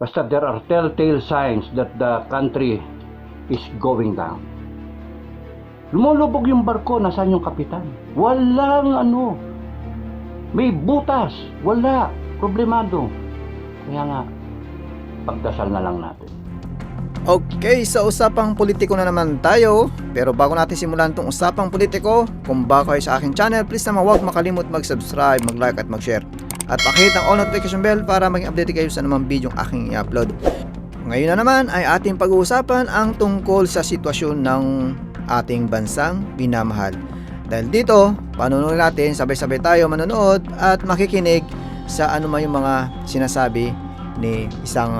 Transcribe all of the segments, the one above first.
Basta there are telltale signs that the country is going down. Lumulubog yung barko, nasaan yung kapitan? Walang ano. May butas. Wala. Problemado. Kaya nga, pagdasal na lang natin. Okay, sa usapang politiko na naman tayo. Pero bago natin simulan tong usapang politiko, kung bago kayo sa aking channel, please naman huwag makalimut mag-subscribe, mag-like at mag-share. At pakihit ang all notification bell para maging update kayo sa namang video aking i-upload. Ngayon na naman ay ating pag-uusapan ang tungkol sa sitwasyon ng ating bansang pinamahal. Dahil dito, panunood natin, sabay-sabay tayo manonood at makikinig sa ano man yung mga sinasabi ni isang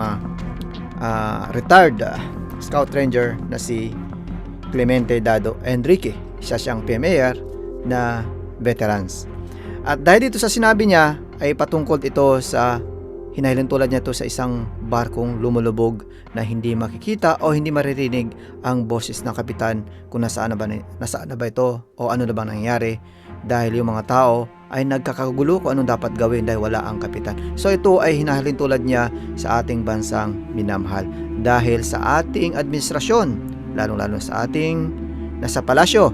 ah, retired ah, scout ranger na si Clemente Dado Enrique. Isa siyang PMAR na veterans. At dahil dito sa sinabi niya ay patungkol ito sa hinahilin tulad niya to sa isang barkong lumulubog na hindi makikita o hindi maririnig ang boses ng kapitan kung nasaan na ba, nasaan na ba ito o ano na ba nangyayari dahil yung mga tao ay nagkakagulo kung anong dapat gawin dahil wala ang kapitan. So ito ay hinahalin tulad niya sa ating bansang minamahal dahil sa ating administrasyon, lalong-lalo sa ating nasa palasyo,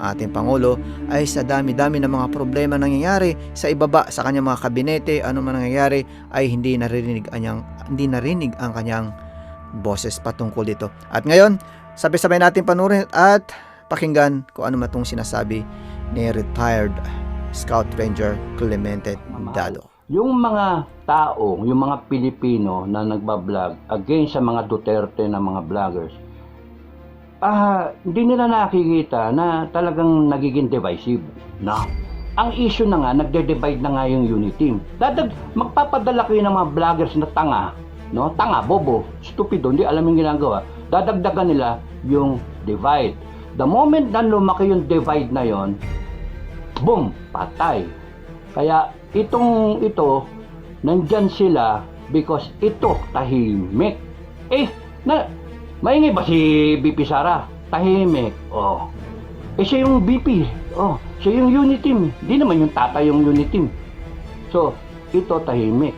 ating Pangulo ay sa dami-dami ng mga problema nangyayari sa ibaba sa kanyang mga kabinete, ano man nangyayari ay hindi naririnig anyang hindi narinig ang kanyang boses patungkol dito. At ngayon, sabay-sabay natin panurin at pakinggan kung ano matong sinasabi ni retired Scout Ranger Clemente Dado. Yung mga tao, yung mga Pilipino na nagbablog against sa mga Duterte na mga vloggers, ah, hindi nila nakikita na talagang nagiging divisive. Na, ang issue na nga, nagde-divide na nga yung unity team. Dadag, magpapadala kayo ng mga vloggers na tanga, no? Tanga, bobo, stupido, hindi alam yung ginagawa. Dadagdagan nila yung divide. The moment na lumaki yung divide na yon, boom, patay. Kaya itong ito, nandyan sila because ito tahimik. Eh, na, maingay ba si BP Sara? Tahimik. Oh. Eh siya yung BP. Oh, siya yung unit team. Di naman yung tata yung unit team. So, ito tahimik.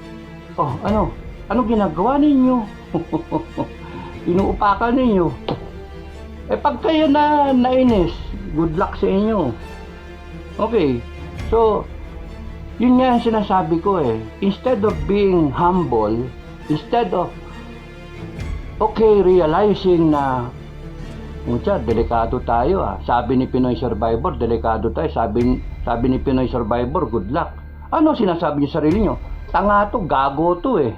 Oh, ano? Ano ginagawa ninyo? Inuupakan ninyo. Eh pag kayo na nainis, good luck sa inyo. Okay. So, yun nga ang sinasabi ko eh. Instead of being humble, instead of okay, realizing na Mucha, delikado tayo ah. Sabi ni Pinoy Survivor, delikado tayo. Sabi, sabi ni Pinoy Survivor, good luck. Ano sinasabi niyo sa sarili niyo? Tanga to, gago to eh.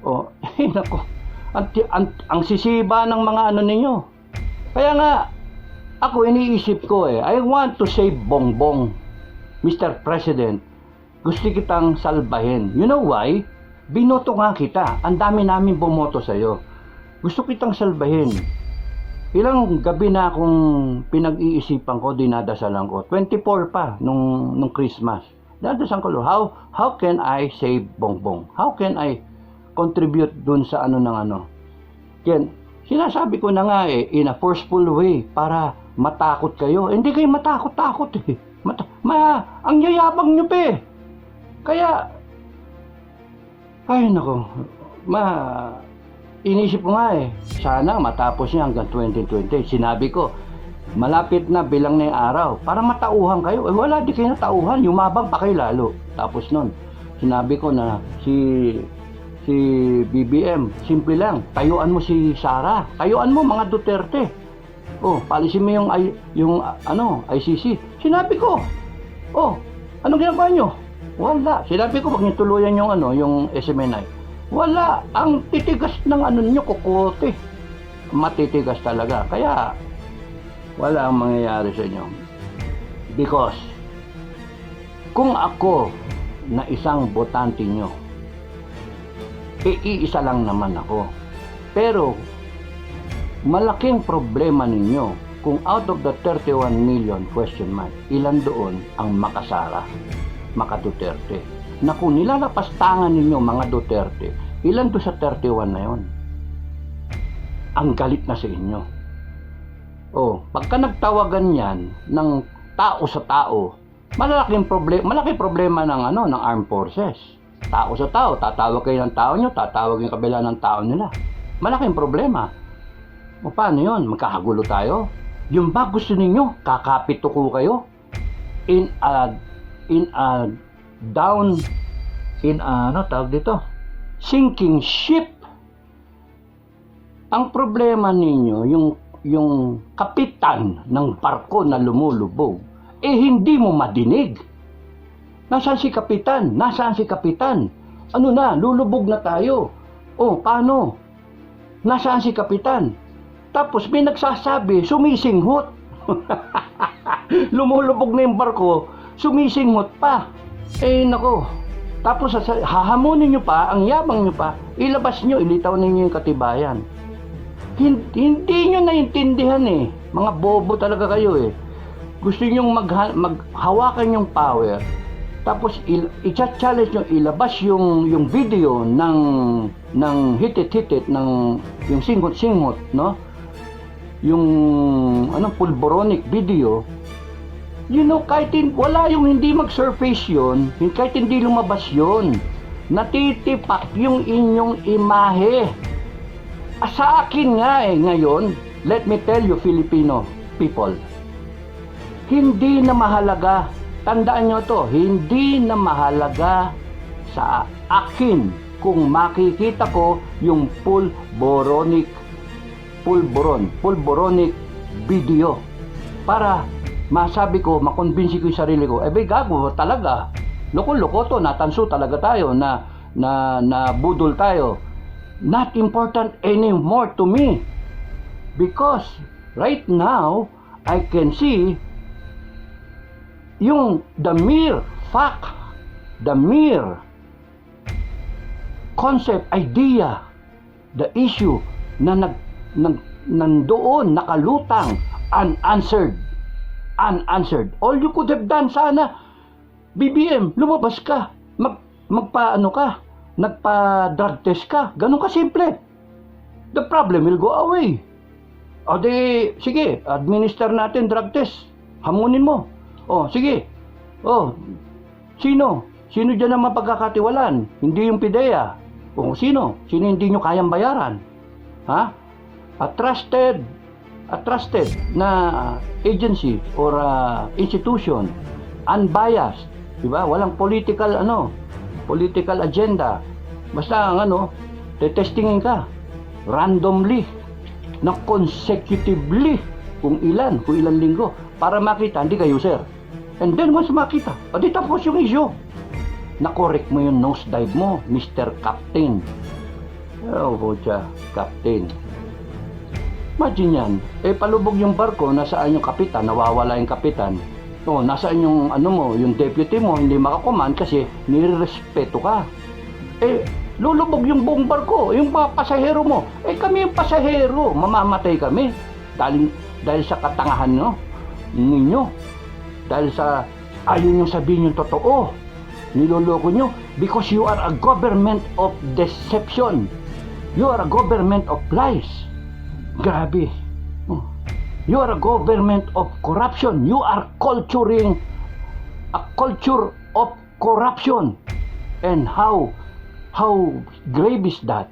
Oh, eh nako. Ang, ang, ang sisiba ng mga ano ninyo. Kaya nga, ako iniisip ko eh, I want to save Bongbong, Mr. President. Gusto kitang salbahin. You know why? Binoto nga kita. Ang dami namin bumoto sa'yo. Gusto kitang salbahin. Ilang gabi na akong pinag-iisipan ko, dinadasalan ko. 24 pa nung, nung Christmas. Dinadasalan ko, how, how can I save Bongbong? How can I contribute dun sa ano ng ano? Yan, sinasabi ko na nga eh, in a forceful way, para matakot kayo. Hindi kayo matakot-takot eh. Mata ma, ang yayabang nyo pa eh. Kaya, ay nako, ma, inisip ko nga eh, sana matapos niya hanggang 2020. Sinabi ko, malapit na bilang na yung araw, para matauhan kayo. Eh wala, di kayo natauhan, yumabang pa kayo lalo. Tapos nun, sinabi ko na si si BBM, simple lang, tayuan mo si Sara, tayuan mo mga Duterte. Oh, palisin mo yung, yung ano, ICC. Sinabi ko, oh, ano ginagawa nyo? Wala. Sinabi ko, wag niyo tuluyan yung ano, yung SMNI. Wala. Ang titigas ng ano niyo, kukote. Matitigas talaga. Kaya, wala ang mangyayari sa inyo. Because, kung ako na isang botante nyo, iisa lang naman ako. Pero, malaking problema ninyo kung out of the 31 million question mark, ilan doon ang makasara, makaduterte. Na kung nilalapastangan ninyo mga Duterte, ilan do sa 31 na yon? Ang galit na sa inyo. Oh, pagka nagtawagan yan ng tao sa tao, malaking problema, malaki problema ng ano ng armed forces. tao sa tao. Tatawag kayo ng tao nyo, tatawag yung kabila ng tao nila. Malaking problema. O paano yun? Magkakagulo tayo? Yung ba gusto ninyo, kakapito ko kayo? In a, in a down, in a, ano tawag dito? Sinking ship. Ang problema ninyo, yung, yung kapitan ng barko na lumulubog, eh hindi mo madinig. Nasaan si kapitan? Nasaan si kapitan? Ano na, lulubog na tayo. Oh, paano? Nasaan si kapitan? Tapos may nagsasabi, sumisinghot. Lumulubog na yung barko, sumisinghot pa. Eh, nako. Tapos hahamunin nyo pa, ang yabang nyo pa, ilabas nyo, ilitaw ninyo yung katibayan. Hindi, hindi nyo naintindihan eh. Mga bobo talaga kayo eh. Gusto nyo magha- maghawakan yung power, tapos il- i-challenge nyo, ilabas yung, yung video ng, ng hitit-hitit, ng, yung singot-singot, no? Yung, anong, pulboronic video, you know, kahit hin- wala yung hindi mag-surface yun, hin- kahit hindi lumabas yun, natitipak yung inyong imahe. Ah, Sa akin nga eh, ngayon, let me tell you, Filipino people, hindi na mahalaga, tandaan nyo to, hindi na mahalaga sa akin kung makikita ko yung pulboronic, pulboron, pulboronic video para masabi ko, makonbinsi ko yung sarili ko, eh bay gago talaga. Loko-loko to, natanso talaga tayo na na na budol tayo. Not important anymore to me. Because right now, I can see yung the mere fact, the mere concept, idea, the issue na nag, nag nandoon nakalutang unanswered unanswered all you could have done sana BBM lumabas ka. Mag magpaano ka? Nagpa drug test ka. Ganun ka simple. The problem will go away. O di sige administer natin drug test. Hamunin mo. O sige. O sino? Sino dyan ang mapagkakatiwalaan? Hindi yung PIDEA. O sino? Sino hindi nyo kayang bayaran? Ha? A trusted a trusted na agency or uh, institution unbiased di ba? Walang political ano political agenda. Basta ang ano tetestingin ka randomly na consecutively kung ilan kung ilan linggo para makita hindi kayo sir. And then once makita di tapos yung issue. Na-correct mo yung nose dive mo Mr. Captain. Oh bocha Captain Imagine yan. Eh, palubog yung barko, nasaan yung kapitan, nawawala yung kapitan. O, nasaan yung, ano mo, yung deputy mo, hindi makakuman kasi nirespeto ka. Eh, lulubog yung buong barko, yung mga pasahero mo. Eh, kami yung pasahero, mamamatay kami. Dahil, dahil sa katangahan no, ninyo. Dahil sa ayaw nyo sabihin yung totoo. Niloloko nyo because you are a government of deception. You are a government of lies. Grabe. Oh. You are a government of corruption. You are culturing a culture of corruption. And how how grave is that?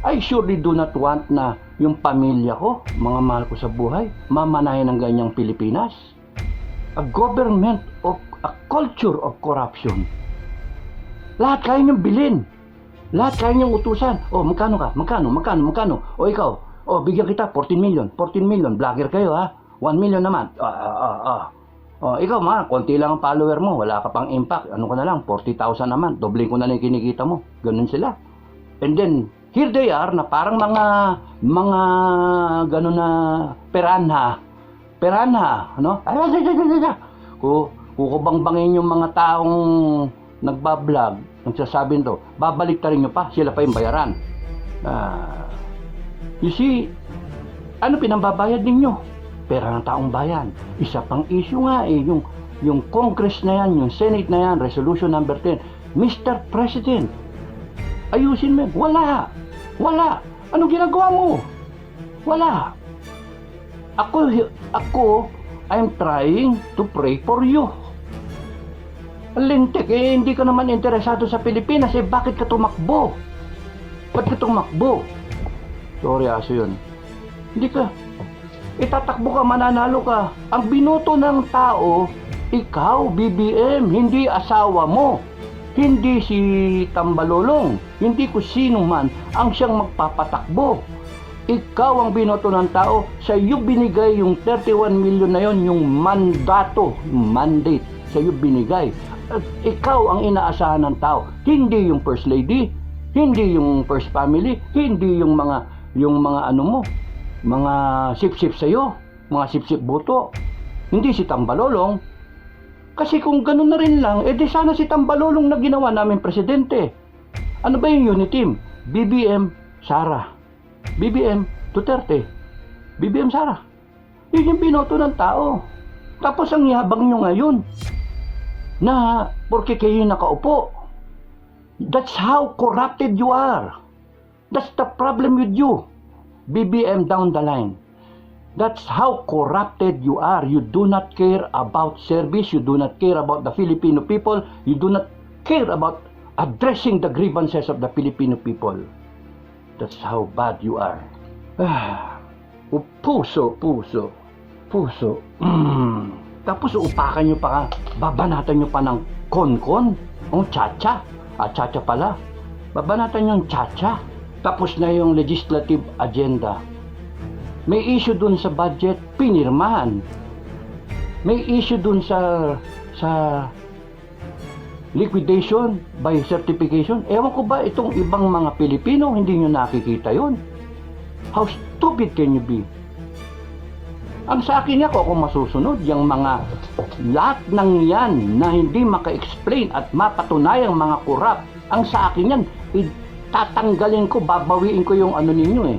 I surely do not want na yung pamilya ko, mga mahal ko sa buhay, mamanayan ng ganyang Pilipinas. A government of a culture of corruption. Lahat kaya niyong bilhin. Lahat kaya niyong utusan. O, magkano ka? Magkano? Magkano? Magkano? O, ikaw? O, bigyan kita 14 million. 14 million. Vlogger kayo, ha? 1 million naman. Ah, ah, ah, ah. O, ikaw, ma, konti lang ang follower mo. Wala ka pang impact. Ano ko na lang? 40,000 naman. Dobling ko na lang kinikita mo. Ganun sila. And then, here they are na parang mga, mga, ganun na, peranha. Peranha, ano? Ku, kukubangbangin yung mga taong nagbablog, nagsasabi to, babalik ta rin nyo pa, sila pa yung bayaran. Ah, you see, ano pinambabayad ninyo? Pera ng taong bayan. Isa pang issue nga eh, yung, yung Congress na yan, yung Senate na yan, Resolution number 10. Mr. President, ayusin mo. Wala. Wala. Anong ginagawa mo? Wala. Ako, ako, I'm trying to pray for you. Lintik, eh, hindi ka naman interesado sa Pilipinas, eh, bakit ka tumakbo? Ba't ka tumakbo? Sorry, aso yun. Hindi ka. Itatakbo ka, mananalo ka. Ang binoto ng tao, ikaw, BBM, hindi asawa mo. Hindi si Tambalolong, hindi ko sino man ang siyang magpapatakbo. Ikaw ang binoto ng tao, sa iyo binigay yung 31 million na yon, yung mandato, mandate, sa iyo binigay. At ikaw ang inaasahan ng tao, hindi yung first lady, hindi yung first family, hindi yung mga yung mga ano mo, mga sip-sip sa iyo, mga sip-sip buto. Hindi si Tambalolong. Kasi kung ganun na rin lang, edi sana si Tambalolong na ginawa namin presidente. Ano ba yung unit team? BBM Sara. BBM Duterte. BBM Sara. Yun yung binoto ng tao. Tapos ang yabang nyo ngayon na porke kayo nakaupo. That's how corrupted you are. That's the problem with you. BBM down the line. That's how corrupted you are. You do not care about service. You do not care about the Filipino people. You do not care about addressing the grievances of the Filipino people. That's how bad you are. Ah, puso, puso, puso. Mm. Tapos uupakan nyo pa babanatan nyo pa ng kon-kon. O chacha. Ah, chacha pala. Babanatan nyo yung chacha. Tapos na yung legislative agenda. May issue dun sa budget, pinirmahan. May issue dun sa sa liquidation by certification. Ewan ko ba itong ibang mga Pilipino hindi nyo nakikita yon? How stupid can you be? Ang sa akin ako kung masusunod, yung mga lahat ng yan na hindi maka-explain at mapatunayang mga kurap, ang sa akin yan, tatanggalin ko, babawiin ko yung ano ninyo eh.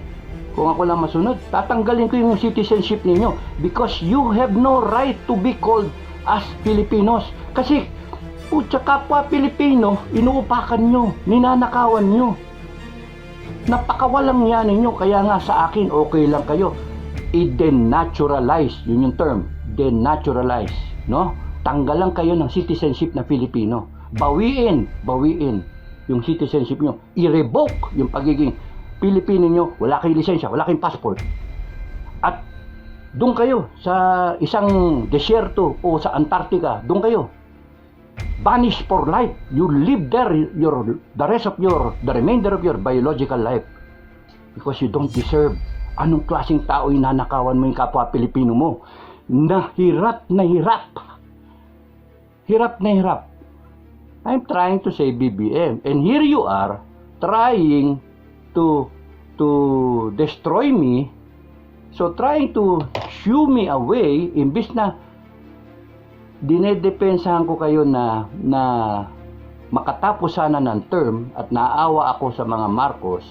Kung ako lang masunod, tatanggalin ko yung citizenship ninyo because you have no right to be called as Filipinos. Kasi, putya kapwa Pilipino, inuupakan nyo, ninanakawan nyo. Napakawalang yan ninyo, kaya nga sa akin, okay lang kayo. I-denaturalize, yun yung term, denaturalize, no? Tanggalan kayo ng citizenship na Filipino. Bawiin, bawiin yung citizenship nyo. I-revoke yung pagiging Pilipino nyo, wala kayong lisensya, wala kayong passport. At doon kayo sa isang desierto o sa Antarctica, doon kayo. Banish for life. You live there your the rest of your the remainder of your biological life because you don't deserve anong klaseng tao inanakawan mo yung kapwa Pilipino mo na hirap na hirap hirap na hirap I'm trying to say BBM and here you are trying to to destroy me. So trying to shoo me away imbis na dinedepensahan ko kayo na na makatapos sana ng term at naawa ako sa mga Marcos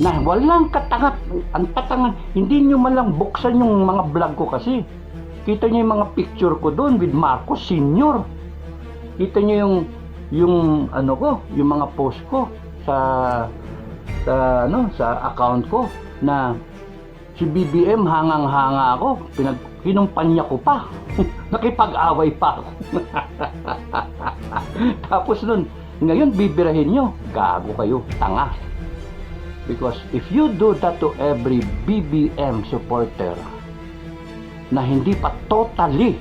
na walang katangat ang tatangan hindi nyo man lang buksan yung mga vlog ko kasi. Kita nyo yung mga picture ko doon with Marcos Senior kita nyo yung yung ano ko yung mga post ko sa sa ano sa account ko na si BBM hangang-hanga ako pinag kinumpanya ko pa. Nakipag-away pa ako. Tapos nun ngayon bibirahin nyo. Gago kayo tanga. Because if you do that to every BBM supporter na hindi pa totally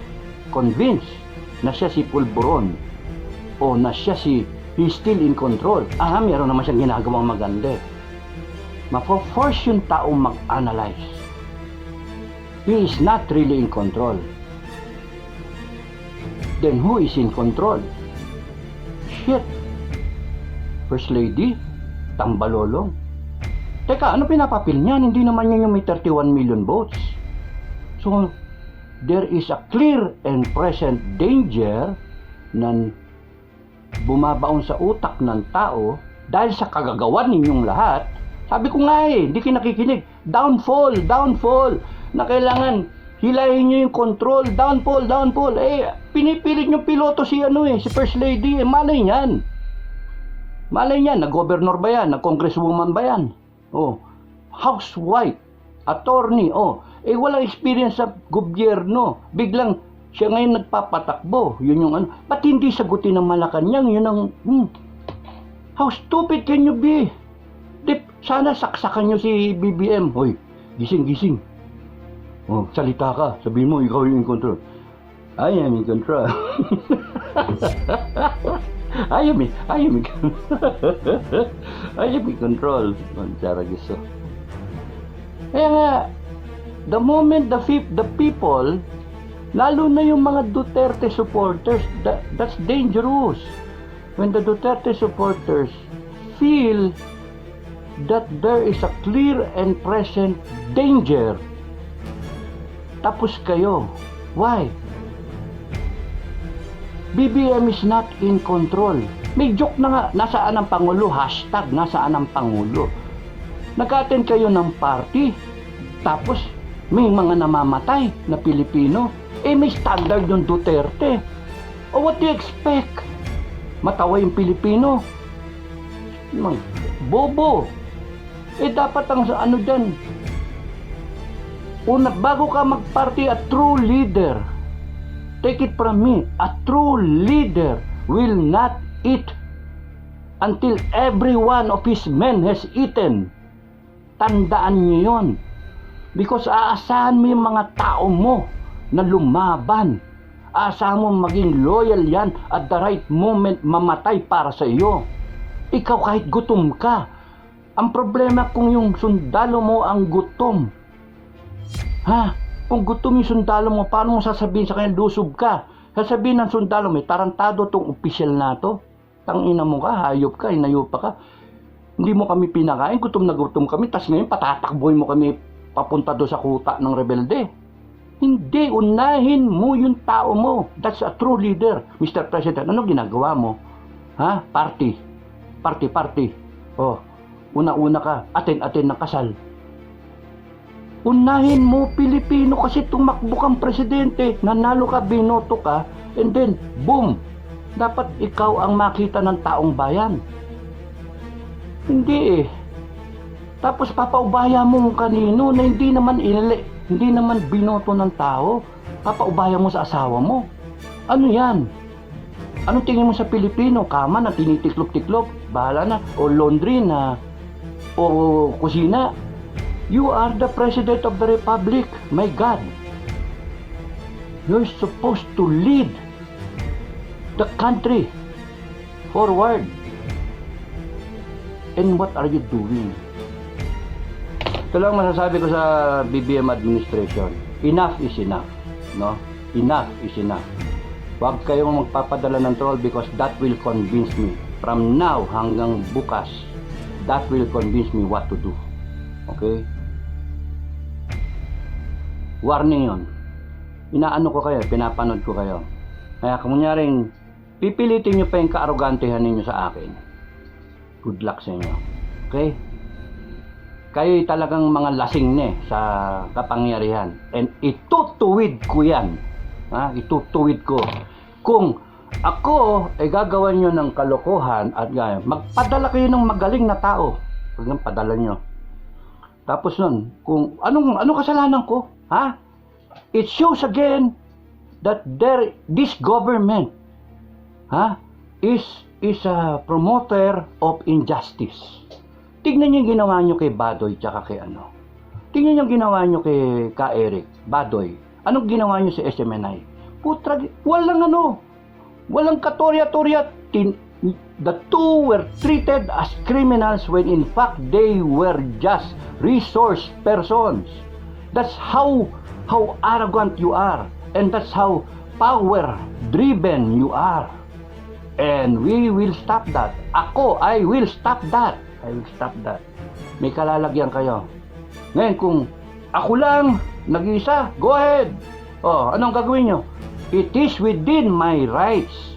convinced na siya si Pulburon o na siya si he's still in control. Ah, meron naman siyang ginagawang maganda. Mapo-force yung tao mag-analyze. He is not really in control. Then who is in control? Shit. First Lady? Tambalolong? Teka, ano pinapapil niyan? Hindi naman yan yung may 31 million votes. So, there is a clear and present danger na bumabaon sa utak ng tao dahil sa kagagawan ninyong lahat. Sabi ko nga eh, hindi kayo nakikinig. Downfall, downfall. Na kailangan hilahin nyo yung control. Downfall, downfall. Eh, pinipilit nyo piloto si ano eh, si First Lady. Eh, malay niyan. Malay niyan, nag-governor ba yan? Nag-congresswoman ba yan? Oh, housewife, attorney, oh, eh walang experience sa gobyerno. Biglang Siya ngayon nagpapatakbo. Yun yung ano. Ba't hindi sagutin ng Malacanang? Yun ang, hmm, how stupid can you be? Di, sana saksakan nyo si BBM. Hoy, gising, gising. Oh, salita ka. Sabi mo, ikaw yung in control. I am in control. I am in, I am in, I am in control. Mansara gusto. Kaya nga, the moment the, the people, lalo na yung mga Duterte supporters, that, that's dangerous. When the Duterte supporters feel that there is a clear and present danger, tapos kayo. Why? BBM is not in control. May joke na nga, nasaan ang Pangulo? Hashtag, nasaan ang Pangulo? Nag-attend kayo ng party, tapos may mga namamatay na Pilipino. Eh may standard yung Duterte. O what do you expect? Matawa yung Pilipino. Mang, bobo. Eh dapat ang ano dyan, Una, bago ka mag-party, a true leader, take it from me, a true leader will not eat until every one of his men has eaten. Tandaan niyo yon. Because aasahan mo yung mga tao mo na lumaban. Aasahan mo maging loyal yan at the right moment mamatay para sa iyo. Ikaw kahit gutom ka. Ang problema kung yung sundalo mo ang gutom. Ha? Kung gutom yung sundalo mo, paano mo sasabihin sa kanya, lusob ka? Sasabihin ng sundalo, may tarantado tong opisyal na to. Tangina mo ka, hayop ka, inayop pa ka. Hindi mo kami pinakain, gutom na gutom kami, tas ngayon patatakboy mo kami papunta do sa kuta ng rebelde. Hindi, unahin mo yung tao mo. That's a true leader. Mr. President, ano ginagawa mo? Ha? Party. Party, party. Oh, una-una ka, atin-atin ng kasal. Unahin mo Pilipino kasi tumakbo kang presidente, nanalo ka, binoto ka, and then, boom, dapat ikaw ang makita ng taong bayan. Hindi eh. Tapos papaubaya mo kanino na hindi naman ilili, hindi naman binoto ng tao. Papaubaya mo sa asawa mo. Ano yan? Ano tingin mo sa Pilipino? Kama na tinitiklop-tiklop, bahala na. O laundry na, o kusina. You are the President of the Republic, my God. You're supposed to lead the country forward. And what are you doing? Ito lang masasabi ko sa BBM administration. Enough is enough. No? Enough is enough. Huwag kayong magpapadala ng troll because that will convince me. From now hanggang bukas, that will convince me what to do. Okay? Warning yon. Inaano ko kayo, pinapanood ko kayo. Kaya kung kunyaring, pipilitin nyo pa yung kaarogantehan ninyo sa akin. Good luck sa inyo. Okay? Kayo'y talagang mga lasing ne sa kapangyarihan. And itutuwid ko yan. Ha? Itutuwid ko. Kung ako ay gagawan nyo ng kalokohan at gaya, magpadala kayo ng magaling na tao. Huwag nang padala nyo. Tapos nun, kung anong anong kasalanan ko? Ha? It shows again that there this government ha is is a promoter of injustice. Tignan niyo yung ginawa niyo kay Badoy tsaka kay ano. Tingnan niyo yung ginawa niyo kay Ka Eric, Badoy. Anong ginawa niyo sa SMNI? Putra, walang ano. Walang katorya-torya. The two were treated as criminals when in fact they were just resource persons. That's how how arrogant you are and that's how power driven you are. And we will stop that. Ako, I will stop that. I stop that. May kalalagyan kayo. Ngayon, kung ako lang, nag-isa, go ahead. Oh, anong gagawin nyo? It is within my rights.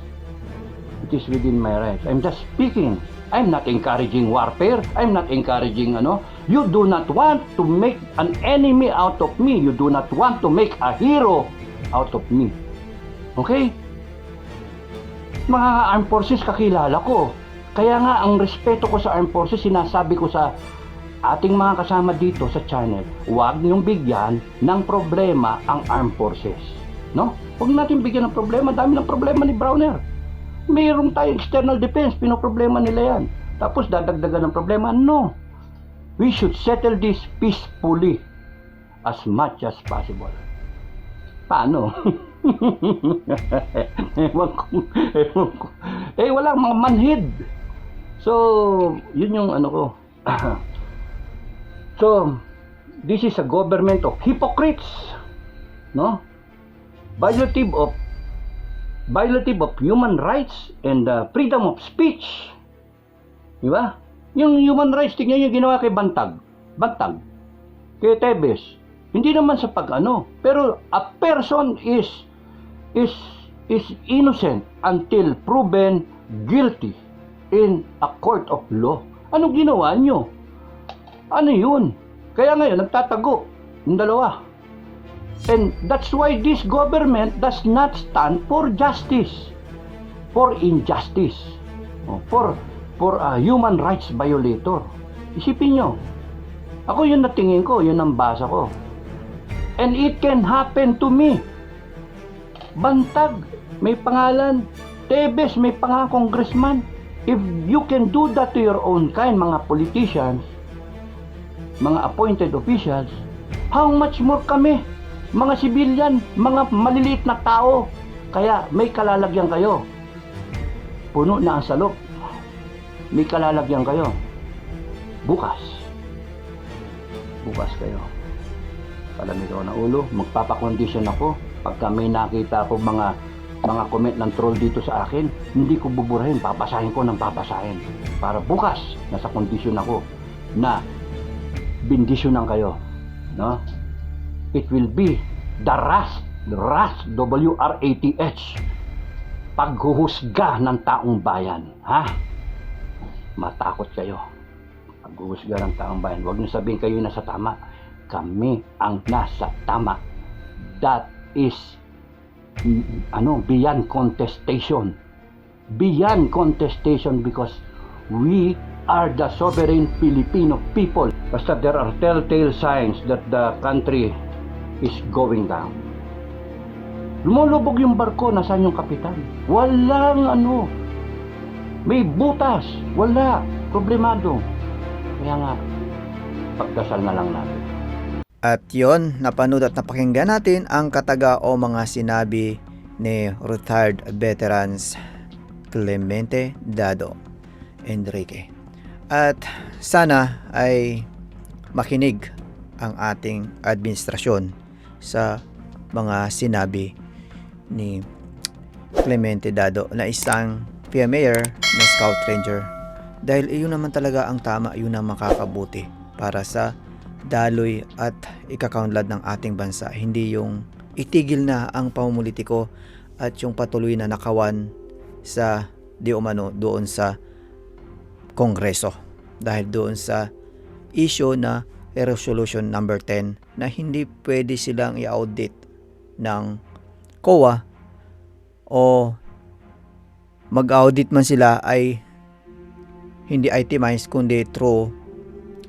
It is within my rights. I'm just speaking. I'm not encouraging warfare. I'm not encouraging ano. You do not want to make an enemy out of me. You do not want to make a hero out of me. Okay? Mga armed forces kakilala ko. Kaya nga ang respeto ko sa armed forces sinasabi ko sa ating mga kasama dito sa channel, huwag niyong bigyan ng problema ang armed forces. No? Huwag natin bigyan ng problema. Dami ng problema ni Browner. Mayroong tayong external defense. Pinoproblema nila yan. Tapos dadagdagan ng problema. No. We should settle this peacefully as much as possible. Paano? ewan ko, ewan ko. Eh, wala, mga manhid. So, yun yung ano ko. so, this is a government of hypocrites. No? Violative of violative of human rights and uh, freedom of speech. Di ba? Yung human rights, tingnan yung ginawa kay Bantag. Bantag. Kay Tebes. Hindi naman sa pag-ano. Pero a person is is is innocent until proven guilty in a court of law. Anong ginawa nyo? Ano yun? Kaya ngayon, nagtatago yung dalawa. And that's why this government does not stand for justice, for injustice, for for a human rights violator. Isipin nyo, ako yun natingin ko, yun ang basa ko. And it can happen to me. Bantag, may pangalan. Tebes, may pangalan congressman. If you can do that to your own kind, mga politicians, mga appointed officials, how much more kami, mga civilian, mga maliliit na tao. Kaya may kalalagyan kayo. Puno na ang salop. May kalalagyan kayo. Bukas. Bukas kayo. Palamig ako ng ulo, magpapakondisyon ako. Pagka may nakita ako mga mga comment ng troll dito sa akin, hindi ko buburahin, papasahin ko ng papasahin. Para bukas, nasa kondisyon ako na bindisyonan kayo. No? It will be the rust, the rust, W-R-A-T-H, paghuhusga ng taong bayan. Ha? Matakot kayo. Paghuhusga ng taong bayan. Huwag niyo sabihin kayo nasa tama. Kami ang nasa tama. That is ano, beyond contestation. Beyond contestation because we are the sovereign Filipino people. Basta there are telltale signs that the country is going down. Lumulubog yung barko, nasaan yung kapitan? Walang ano. May butas. Wala. Problemado. Kaya nga, pagdasal na lang natin. At yon, napanood at napakinggan natin ang kataga o mga sinabi ni retired veterans Clemente Dado Enrique. At sana ay makinig ang ating administrasyon sa mga sinabi ni Clemente Dado na isang PMA mayor na Scout Ranger dahil iyon naman talaga ang tama, yun ang makakabuti para sa daloy at ikakaunlad ng ating bansa. Hindi yung itigil na ang pamumulitiko at yung patuloy na nakawan sa di umano doon sa Kongreso dahil doon sa issue na resolution number 10 na hindi pwede silang i-audit ng COA o mag-audit man sila ay hindi itemized kundi through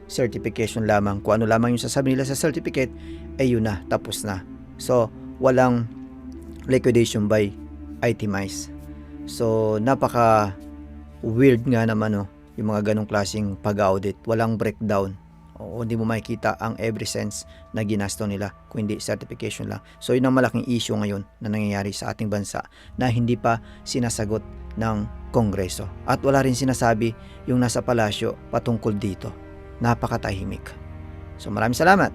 certification lamang. Kung ano lamang yung sasabi nila sa certificate, ay yun na, tapos na. So, walang liquidation by itemize. So, napaka weird nga naman no, yung mga ganong klaseng pag-audit. Walang breakdown. O hindi mo makikita ang every cents na ginasto nila kung hindi certification lang. So, yun ang malaking issue ngayon na nangyayari sa ating bansa na hindi pa sinasagot ng Kongreso. At wala rin sinasabi yung nasa palasyo patungkol dito napakatahimik. So maraming salamat.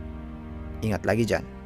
Ingat lagi dyan.